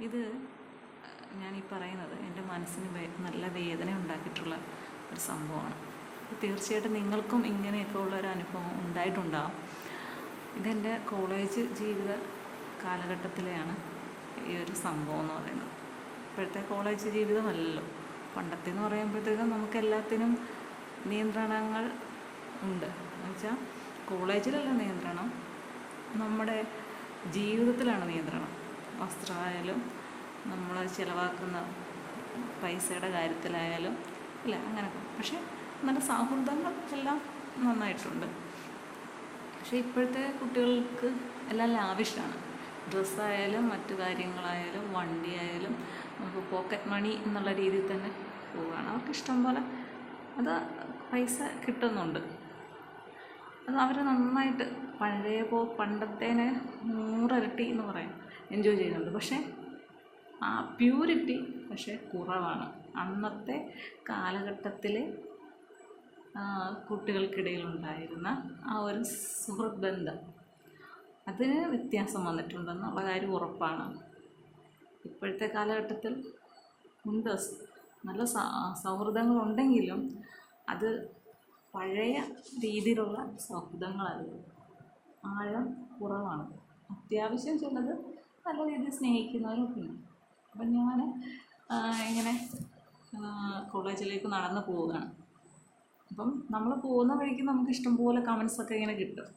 ഇത് ഞാൻ ഈ പറയുന്നത് എന്റെ മനസ്സിന് നല്ല വേദന ഉണ്ടാക്കിയിട്ടുള്ള ഒരു സംഭവമാണ്. തീർച്ചയായിട്ടും നിങ്ങൾക്കും ഇങ്ങനെയൊക്കെ ഉള്ള ഒരു അനുഭവം ഉണ്ടായിട്ടുണ്ടാവും. ഇതെന്റെ കോളേജ് ജീവിത കാലഘട്ടത്തിലെയാണ് ഈ ഒരു സംഭവം എന്ന് പറയുന്നത്. ഇപ്പോഴത്തെ കോളേജ് ജീവിതമല്ലല്ലോ. പണ്ടത്തെ എന്ന് പറയുമ്പോഴത്തേക്കും നമുക്ക് എല്ലാത്തിനും നിയന്ത്രണങ്ങൾ ഉണ്ട്. എന്നുവെച്ചാൽ കോളേജിലല്ല നിയന്ത്രണം നമ്മുടെ ജീവിതത്തിലാണ് നിയന്ത്രണം. വസ്ത്രമായാലും നമ്മൾ ചിലവാക്കുന്ന പൈസയുടെ കാര്യത്തിലായാലും ഇല്ല അങ്ങനെ പക്ഷേ നല്ല സൗഹൃദങ്ങൾ എല്ലാം നന്നായിട്ടുണ്ട്. പക്ഷേ ഇപ്പോഴത്തെ കുട്ടികൾക്ക് എല്ലാം ലാവിഷാണ്. ഡ്രസ്സായാലും മറ്റു കാര്യങ്ങളായാലും വണ്ടിയായാലും നമുക്ക് പോക്കറ്റ് മണി എന്നുള്ള രീതിയിൽ തന്നെ പോവുകയാണ്. അവർക്ക് ഇഷ്ടം പോലെ അത് പൈസ കിട്ടുന്നുണ്ട്. അത് അവർ നന്നായിട്ട് പഴയ പോ പണ്ടത്തേനെ നൂറരട്ടി എന്ന് പറയാം. എൻജോയ് ചെയ്യുന്നുണ്ട്. പക്ഷേ ആ പ്യൂരിറ്റി പക്ഷേ കുറവാണ്. അന്നത്തെ കാലഘട്ടത്തിൽ കുട്ടികൾക്കിടയിലുണ്ടായിരുന്ന ആ ഒരു സുഹൃത് ബന്ധം അതിന് വ്യത്യാസം വന്നിട്ടുണ്ടെന്നുള്ള കാര്യം ഉറപ്പാണ്. ഇപ്പോഴത്തെ കാലഘട്ടത്തിൽ ഉണ്ട്. നല്ല സൗഹൃദങ്ങളുണ്ടെങ്കിലും അത് പഴയ രീതിയിലുള്ള സൗഹൃദങ്ങളല്ല. ആഴം കുറവാണ്. അത്യാവശ്യം ചിലത് നല്ല രീതിയിൽ സ്നേഹിക്കുന്നവരൊക്കെ ഉണ്ട് അപ്പം ഞാൻ ഇങ്ങനെ കോളേജിലേക്ക് നടന്നു പോവുകയാണ്. അപ്പം നമ്മൾ പോകുന്ന വഴിക്ക് നമുക്ക് ഇഷ്ടംപോലെ കമൻസൊക്കെ ഇങ്ങനെ കിട്ടും.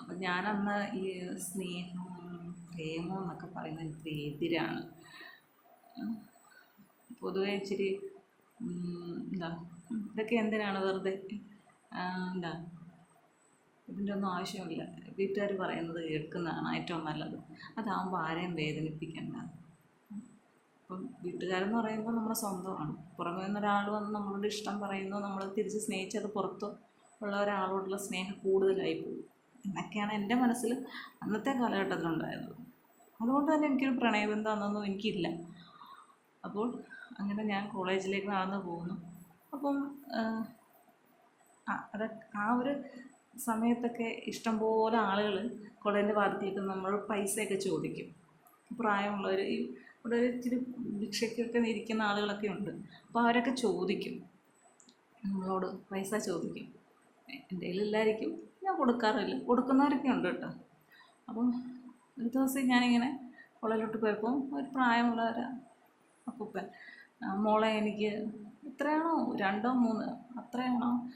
അപ്പം ഞാനന്ന് ഈ സ്നേഹം പ്രേമം എന്നൊക്കെ പറയുന്നത് എനിക്ക് എതിരാണ്. പൊതുവെ ഇച്ചിരി എന്താ ഇതൊക്കെ എന്തിനാണ് വെറുതെ എന്താ ഇതിന്റെ ഒന്നും ആവശ്യമില്ല. വീട്ടുകാർ പറയുന്നത് കേൾക്കുന്നതാണ് ഏറ്റവും നല്ലത്. അതാകുമ്പോൾ ആരെയും വേദനിപ്പിക്കേണ്ട. അപ്പം വീട്ടുകാരെന്ന് പറയുമ്പോൾ നമ്മുടെ സ്വന്തമാണ്. പുറമേ നിന്ന് ഒരാൾ വന്ന് നമ്മളോട് ഇഷ്ടം പറയുന്നു നമ്മൾ തിരിച്ച് സ്നേഹിച്ചത് പുറത്ത് ഉള്ള ഒരാളോടുള്ള സ്നേഹം കൂടുതലായി പോകും. എന്നൊക്കെയാണ് എന്റെ മനസ്സിൽ അന്നത്തെ കാലഘട്ടത്തിലുണ്ടായത് അതുകൊണ്ട് തന്നെ എനിക്കൊരു പ്രണയബന്ധം അന്നൊന്നും എനിക്കില്ല. അപ്പോൾ അങ്ങനെ ഞാൻ കോളേജിലേക്ക് നടന്നു പോകുന്നു. അപ്പം അതൊക്കെ ആ ഒരു സമയത്തൊക്കെ ഇഷ്ടംപോലെ ആളുകൾ കോളേജിന്റെ ഭാഗത്തേക്ക് നമ്മൾ പൈസയൊക്കെ ചോദിക്കും. പ്രായമുള്ളവർ ഈ ഇവിടെ ഇച്ചിരി ഭിക്ഷയ്ക്കൊക്കെ ഇരിക്കുന്ന ആളുകളൊക്കെ ഉണ്ട്. അപ്പോൾ അവരൊക്കെ ചോദിക്കും. നമ്മളോട് പൈസ ചോദിക്കും. എന്റെ കയ്യിലില്ലായിരിക്കും. ഞാൻ കൊടുക്കാറില്ല. കൊടുക്കുന്നവരൊക്കെ ഉണ്ട് കേട്ടോ. അപ്പം ഒരു ദിവസം ഞാനിങ്ങനെ കുളയിലോട്ട് പോയപ്പോൾ ഒരു പ്രായമുള്ളവരാ അപ്പൂപ്പൻ മോളെ എനിക്ക് എത്രയാണോ? രണ്ടോ മൂന്ന്? അത്രയാണോ?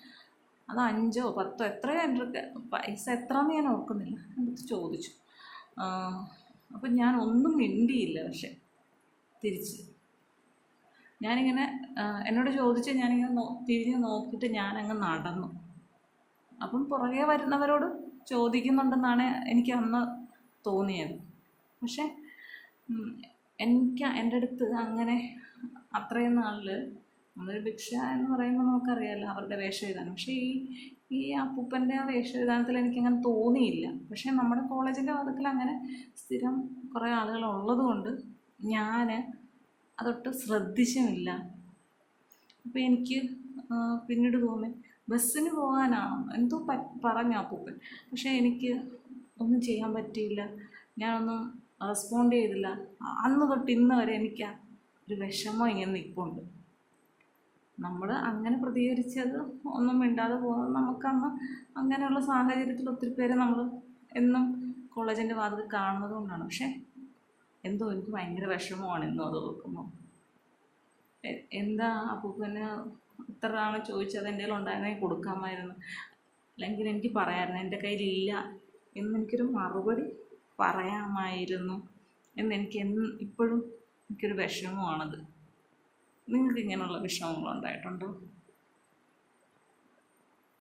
അത് അഞ്ചോ പത്തോ എത്രയോ എന്റെ പൈസ എത്രയെന്ന് ഞാൻ ഓർക്കുന്നില്ല. അടുത്ത് ചോദിച്ചു. അപ്പം ഞാൻ ഒന്നും മിണ്ടിയില്ല പക്ഷെ തിരിച്ച്. ഞാനിങ്ങനെ എന്നോട് ചോദിച്ച് ഞാനിങ്ങനെ നോ തിരിഞ്ഞ് നോക്കിയിട്ട് ഞാനങ്ങ് നടന്നു. അപ്പം പുറകെ വരുന്നവരോട് ചോദിക്കുന്നുണ്ടെന്നാണ് എനിക്ക് അന്ന് തോന്നിയത്. പക്ഷേ എനിക്ക് എന്റെ അടുത്ത് അങ്ങനെ അത്രയും നാളിൽ നമ്മളൊരു ഭിക്ഷ എന്ന് പറയുമ്പോൾ നമുക്കറിയാമല്ലോ അവരുടെ വേഷവിധാനം പക്ഷേ ഈ ഈ അപ്പൂപ്പന്റെ ആ വേഷവിധാനത്തിൽ എനിക്കങ്ങനെ തോന്നിയില്ല. പക്ഷേ നമ്മുടെ കോളേജിന്റെ വാദത്തിൽ അങ്ങനെ സ്ഥിരം കുറേ ആളുകൾ ഉള്ളതുകൊണ്ട് ഞാൻ അതൊട്ട് ശ്രദ്ധിച്ചുമില്ല. അപ്പോൾ എനിക്ക് പിന്നീട് തോന്നി ബസ്സിന് പോകാനാണോ? എന്തോ പ പറഞ്ഞു അപ്പൂപ്പൻ. പക്ഷേ എനിക്ക് ഒന്നും ചെയ്യാൻ പറ്റിയില്ല. ഞാനൊന്നും റെസ്പോണ്ട് ചെയ്തില്ല. അന്ന് തൊട്ട് ഇന്ന് വരെ എനിക്ക് ഒരു വിഷമം ഇങ്ങനെ നിൽപ്പുണ്ട്. നമ്മൾ അങ്ങനെ പ്രതികരിച്ചത് ഒന്നും മിണ്ടാതെ പോകുന്നത് നമുക്കന്ന് അങ്ങനെയുള്ള സാഹചര്യത്തിൽ ഒത്തിരി പേരെ നമ്മൾ എന്നും കോളേജിന്റെ വാതിൽ കാണുന്നത് കൊണ്ടാണ്. പക്ഷേ എന്തോ എനിക്ക് ഭയങ്കര വിഷമമാണ് ഇന്നും അത് ഓർക്കുമ്പോൾ എ- എന്താ അപ്പൂപ്പന് ഇത്ര ആണ് ചോദിച്ചത് എന്റെ കയ്യിൽ ഉണ്ടായിരുന്നെങ്കിൽ കൊടുക്കാമായിരുന്നു. അല്ലെങ്കിൽ എനിക്ക് പറയാമായിരുന്നു എന്റെ കയ്യിലില്ല എന്നെനിക്കൊരു മറുപടി പറയാമായിരുന്നു എന്നെനിക്ക് എന്ന് ഇപ്പോഴും എനിക്കൊരു വിഷമമാണത്. നിങ്ങൾക്ക് ഇങ്ങനെയുള്ള വിഷമങ്ങളുണ്ടായിട്ടുണ്ടോ?